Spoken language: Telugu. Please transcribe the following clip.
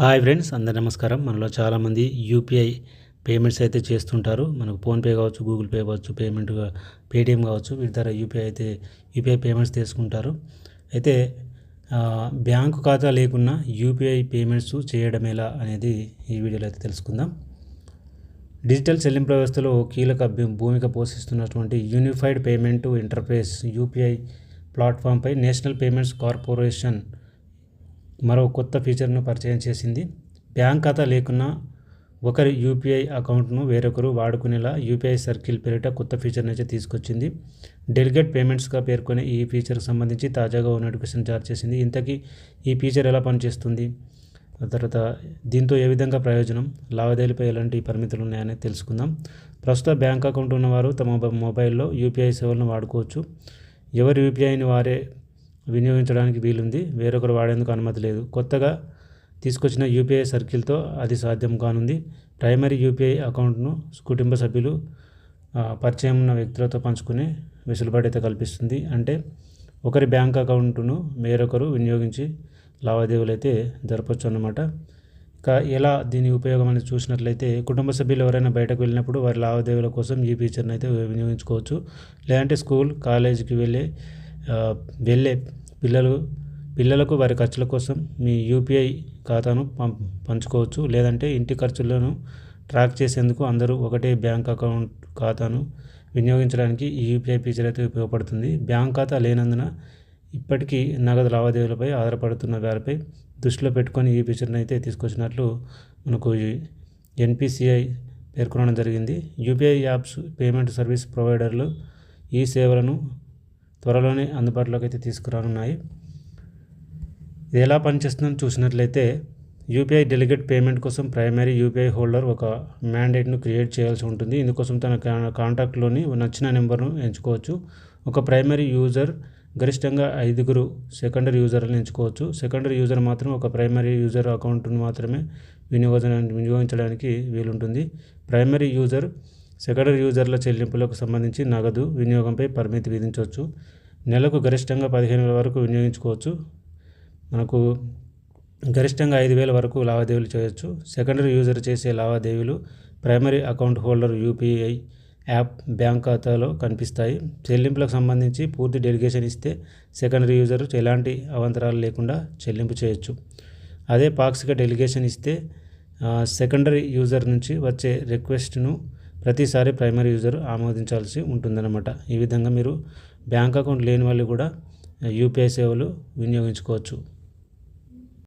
హాయ్ ఫ్రెండ్స్ అందరు నమస్కారం. మనలో చాలామంది యూపీఐ పేమెంట్స్ అయితే చేస్తుంటారు. మనకు ఫోన్పే కావచ్చు గూగుల్ పే కావచ్చు పేమెంట్ పేటిఎం కావచ్చు వీటి ద్వారా యూపీఐ అయితే యూపీఐ పేమెంట్స్ తీసుకుంటారు. అయితే బ్యాంకు ఖాతా లేకున్నా యూపీఐ పేమెంట్స్ చేయడం ఎలా అనేది ఈ వీడియోలో అయితే తెలుసుకుందాం. డిజిటల్ చెల్లింపు వ్యవస్థలో కీలక భూమిక పోషిస్తున్నటువంటి యూనిఫైడ్ పేమెంట్ ఇంటర్ఫేస్ యూపీఐ ప్లాట్ఫామ్పై నేషనల్ పేమెంట్స్ కార్పొరేషన్ మరో కొత్త ఫీచర్ను పరిచయం చేసింది. బ్యాంక్ ఖాతా లేకున్నా ఒకరి యూపీఐ అకౌంట్ను వేరొకరు వాడుకునేలా యూపీఐ సర్కిల్ పేరిట కొత్త ఫీచర్ని అయితే తీసుకొచ్చింది. డెలిగేట్ పేమెంట్స్గా పేర్కొనే ఈ ఫీచర్కి సంబంధించి తాజాగా ఓ నోటిఫికేషన్ జారీ చేసింది. ఇంతకీ ఈ ఫీచర్ ఎలా పనిచేస్తుంది? తర్వాత దీంతో ఏ విధంగా ప్రయోజనం? లావాదేవీలపై ఎలాంటి పరిమితులు ఉన్నాయని తెలుసుకుందాం. ప్రస్తుత బ్యాంక్ అకౌంట్ ఉన్నవారు తమ మొబైల్లో యూపీఐ సేవలను వాడుకోవచ్చు. ఎవరి యూపీఐని వారే వినియోగించడానికి వీలుంది. వేరొకరు వాడేందుకు అనుమతి లేదు. కొత్తగా తీసుకొచ్చిన యూపీఐ సర్కిల్తో అది సాధ్యం కానుంది. ప్రైమరీ యూపీఐ అకౌంట్ను కుటుంబ సభ్యులు పరిచయం ఉన్న వ్యక్తులతో పంచుకునే వెసులుబాటు అయితే కల్పిస్తుంది. అంటే ఒకరి బ్యాంక్ అకౌంట్ను వేరొకరు వినియోగించి లావాదేవీలు అయితే జరపచ్చు అన్నమాట. ఇంకా ఎలా దీని ఉపయోగం అనేది చూసినట్లయితే కుటుంబ సభ్యులు ఎవరైనా బయటకు వెళ్ళినప్పుడు వారి లావాదేవీల కోసం ఈ ఫీచర్ని అయితే వినియోగించుకోవచ్చు. లేదంటే స్కూల్ కాలేజీకి వెళ్ళే వెళ్ళే పిల్లలు పిల్లలకు వారి ఖర్చుల కోసం మీ యూపీఐ ఖాతాను పం పంచుకోవచ్చు. లేదంటే ఇంటి ఖర్చులను ట్రాక్ చేసేందుకు అందరూ ఒకటే బ్యాంక్ అకౌంట్ ఖాతాను వినియోగించడానికి ఈ యూపీఐ ఫీచర్ అయితే ఉపయోగపడుతుంది. బ్యాంక్ ఖాతా లేనందున ఇప్పటికీ నగదు లావాదేవీలపై ఆధారపడుతున్న వారిపై దృష్టిలో పెట్టుకొని ఈ ఫీచర్ని అయితే తీసుకొచ్చినట్లు మనకు ఎన్పిసిఐ పేర్కొనడం జరిగింది. యూపీఐ యాప్స్ పేమెంట్ సర్వీస్ ప్రొవైడర్లు ఈ సేవలను త్వరలోనే అందుబాటులోకి అయితే తీసుకురానున్నాయి. ఇది ఎలా పనిచేస్తుందని చూసినట్లయితే యూపీఐ డెలిగేట్ పేమెంట్ కోసం ప్రైమరీ యూపీఐ హోల్డర్ ఒక మ్యాండేట్ను క్రియేట్ చేయాల్సి ఉంటుంది. ఇందుకోసం తన కాంటాక్ట్లోని నచ్చిన నెంబర్ను ఎంచుకోవచ్చు. ఒక ప్రైమరీ యూజర్ గరిష్టంగా ఐదుగురు సెకండరీ యూజర్లను ఎంచుకోవచ్చు. సెకండరీ యూజర్ మాత్రం ఒక ప్రైమరీ యూజర్ అకౌంట్ను మాత్రమే వినియోగ వినియోగించడానికి వీలుంటుంది. ప్రైమరీ యూజర్ సెకండరీ యూజర్ల చెల్లింపులకు సంబంధించి నగదు వినియోగంపై పరిమితి విధించవచ్చు. నెలకు గరిష్టంగా పదిహేను వేల వరకు వినియోగించుకోవచ్చు. మనకు గరిష్టంగా ఐదు వేల వరకు లావాదేవీలు చేయొచ్చు. సెకండరీ యూజర్ చేసే లావాదేవీలు primary account holder UPI app bank ఖాతాలో కనిపిస్తాయి. చెల్లింపులకు సంబంధించి పూర్తి డెలిగేషన్ ఇస్తే సెకండరీ యూజర్ ఎలాంటి అవంతరాలు లేకుండా చెల్లింపు చేయొచ్చు. అదే పాక్షిక డెలిగేషన్ ఇస్తే సెకండరీ యూజర్ నుంచి వచ్చే రిక్వెస్ట్ను ప్రతిసారి ప్రైమరీ యూజర్ ఆమోదించాల్సి ఉంటుందన్నమాట. ఈ విధంగా మీరు బ్యాంక్ అకౌంట్ లేని వాళ్ళు కూడా యూపీఐ సేవలు వినియోగించుకోవచ్చు.